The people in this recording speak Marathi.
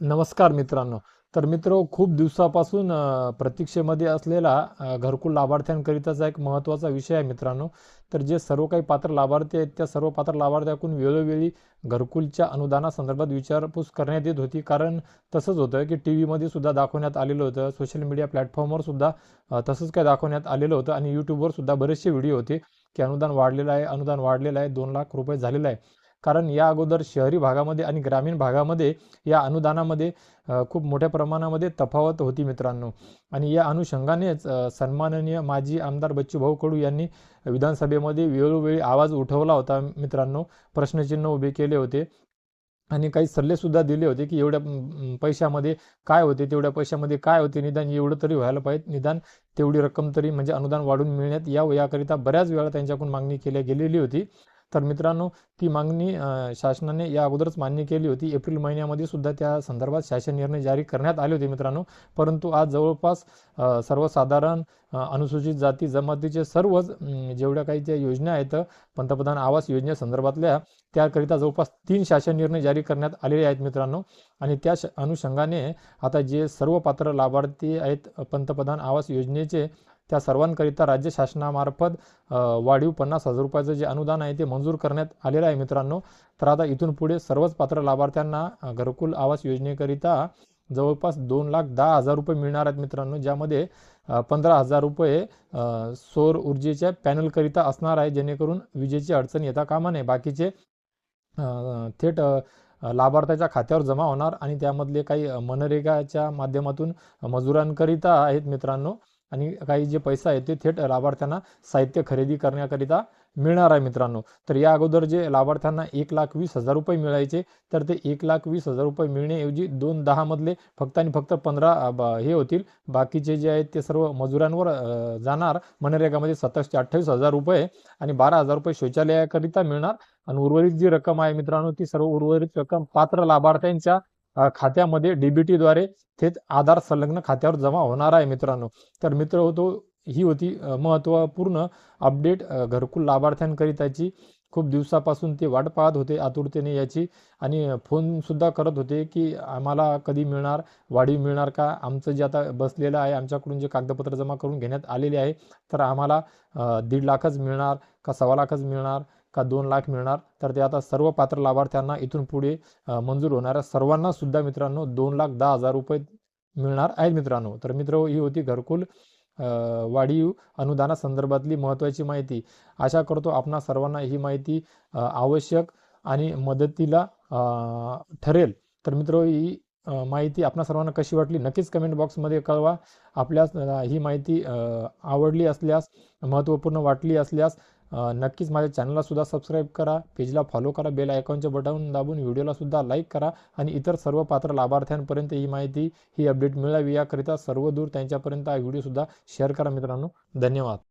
नमस्कार मित्रांनो. तर मित्र खूप दिवसापासून प्रतीक्षेमध्ये असलेला घरकुल लाभार्थ्यांकरिताचा एक महत्त्वाचा विषय आहे मित्रांनो. तर जे सर्व काही पात्र लाभार्थी आहेत त्या सर्व पात्र लाभार्थ्याकडून वेळोवेळी घरकुलच्या अनुदानासंदर्भात विचारपूस करण्यात येत होती. कारण तसंच होतं की टी व्हीमध्ये सुद्धा दाखवण्यात आलेलं होतं सोशल मीडिया प्लॅटफॉर्मवर सुद्धा तसंच काय दाखवण्यात आलेलं होतं. आणि यूट्यूबवर सुद्धा बरेचसे व्हिडिओ होते की अनुदान वाढलेलं आहे अनुदान वाढलेलं आहे दोन लाख रुपये झालेलं आहे. कारण या अगोदर शहरी भागामध्ये आणि ग्रामीण भागामध्ये या अनुदानामध्ये खूप मोठ्या प्रमाणामध्ये तफावत होती मित्रांनो. आणि या अनुषंगानेच सन्माननीय माजी आमदार बच्चूभाऊ कडू यांनी विधानसभेमध्ये वेळोवेळी आवाज उठवला होता मित्रांनो. प्रश्नचिन्ह उभे केले होते आणि काही सल्लेसुद्धा दिले होते की एवढ्या पैशामध्ये काय होते तेवढ्या पैशामध्ये काय होते निदान एवढं तरी व्हायला पाहिजे निदान तेवढी रक्कम तरी म्हणजे अनुदान वाढून मिळण्यात यावं याकरिता बऱ्याच वेळा त्यांच्याकडून मागणी केल्या गेलेली होती. तर मित्रांनो ती मागणी शासनाने या अगोदरच मान्य केली होती. एप्रिल महिन्यामध्ये सुद्धा त्या संदर्भात शासन निर्णय जारी करण्यात आले होते मित्रांनो. परंतु आज जवळपास सर्वसाधारण अनुसूचित जाती जमातीचे सर्वच जेवढ्या काही ज्या योजना आहेत पंतप्रधान आवास योजनेसंदर्भातल्या त्याकरिता जवळपास तीन शासन निर्णय जारी करण्यात आलेले आहेत मित्रांनो. आणि त्या अनुषंगाने आता जे सर्व पात्र लाभार्थी आहेत पंतप्रधान आवास योजनेचे त्या सर्वांकरिता राज्य शासनामार्फत वाढीव पन्नास हजार रुपयाचं जे अनुदान आहे ते मंजूर करण्यात आलेलं आहे मित्रांनो. तर आता इथून पुढे सर्वच पात्र लाभार्थ्यांना घरकुल आवास योजनेकरिता जवळपास दोन लाख दहा हजार रुपये मिळणार आहेत मित्रांनो. ज्यामध्ये पंधरा हजार रुपये सौर ऊर्जेच्या पॅनलकरिता असणार आहे जेणेकरून विजेची अडचण येता कामा नये. बाकीचे थेट लाभार्थ्याच्या खात्यावर जमा होणार आणि त्यामधले काही मनरेगाच्या माध्यमातून मजुरांकरिता आहेत मित्रांनो. आणि काही जे पैसा आहे ते थेट लाभार्थ्यांना साहित्य खरेदी करण्याकरिता मिळणार आहे मित्रांनो. तर या अगोदर जे लाभार्थ्यांना एक लाख वीस हजार रुपये मिळायचे तर ते एक लाख वीस हजार रुपये मिळण्याऐवजी दोन दहामधले फक्त आणि फक्त पंधरा हे होतील. बाकीचे जे आहेत ते सर्व मजुरांवर जाणार. मनरेगामध्ये सत्तावीस अठ्ठावीस हजार रुपये आणि बारा हजार रुपये शौचालयाकरिता मिळणार. आणि उर्वरित जी रक्कम आहे मित्रांनो ती सर्व उर्वरित रक्कम पात्र लाभार्थ्यांच्या खात्यामध्ये डीबीटीद्वारे थेट आधार संलग्न खात्यावर जमा होणार आहे मित्रांनो. तर मित्र होतो ही होती महत्त्वपूर्ण अपडेट घरकुल लाभार्थ्यांकरिताची खूप दिवसापासून ते वाट पाहत होते आतुरतेने याची आणि फोनसुद्धा करत होते की आम्हाला कधी मिळणार वाढीव मिळणार का? आमचं जे आता बसलेलं आहे आमच्याकडून जे कागदपत्र जमा करून घेण्यात आलेले आहे तर आम्हाला दीड लाखच मिळणार का सव्वा लाखच मिळणार? का दोन लाख मिळणार? तर ते आता सर्व पात्र लाभार्थ्यांना इथून पुढे मंजूर होणाऱ्या सर्वांना सुद्धा मित्रांनो दोन लाख दहा हजार रुपये मिळणार आहेत मित्रांनो. तर मित्र ही होती घरकुल वाढीव अनुदानासंदर्भातली महत्त्वाची माहिती. आशा करतो आपणा सर्वांना ही माहिती आवश्यक आणि मदतीला ठरेल. तर मित्र ही माहिती आपणा सर्वांना कशी वाटली? नक्कीच कमेंट बॉक्समध्ये कळवा. आपल्यास ही माहिती आवडली असल्यास महत्त्वपूर्ण वाटली असल्यास नक्कीच माझ्या चॅनलला सबस्क्राईब करा पेजला फॉलो करा बेल आयकॉनचे बटन दाबून व्हिडिओलासुद्धा लाईक करा आणि इतर सर्व पात्र लाभार्थ्यांपर्यंत ही माहिती ही अपडेट मिळावी याकरिता सर्व दूर त्यांच्यापर्यंत हा व्हिडिओसुद्धा शेअर करा मित्रांनो. धन्यवाद.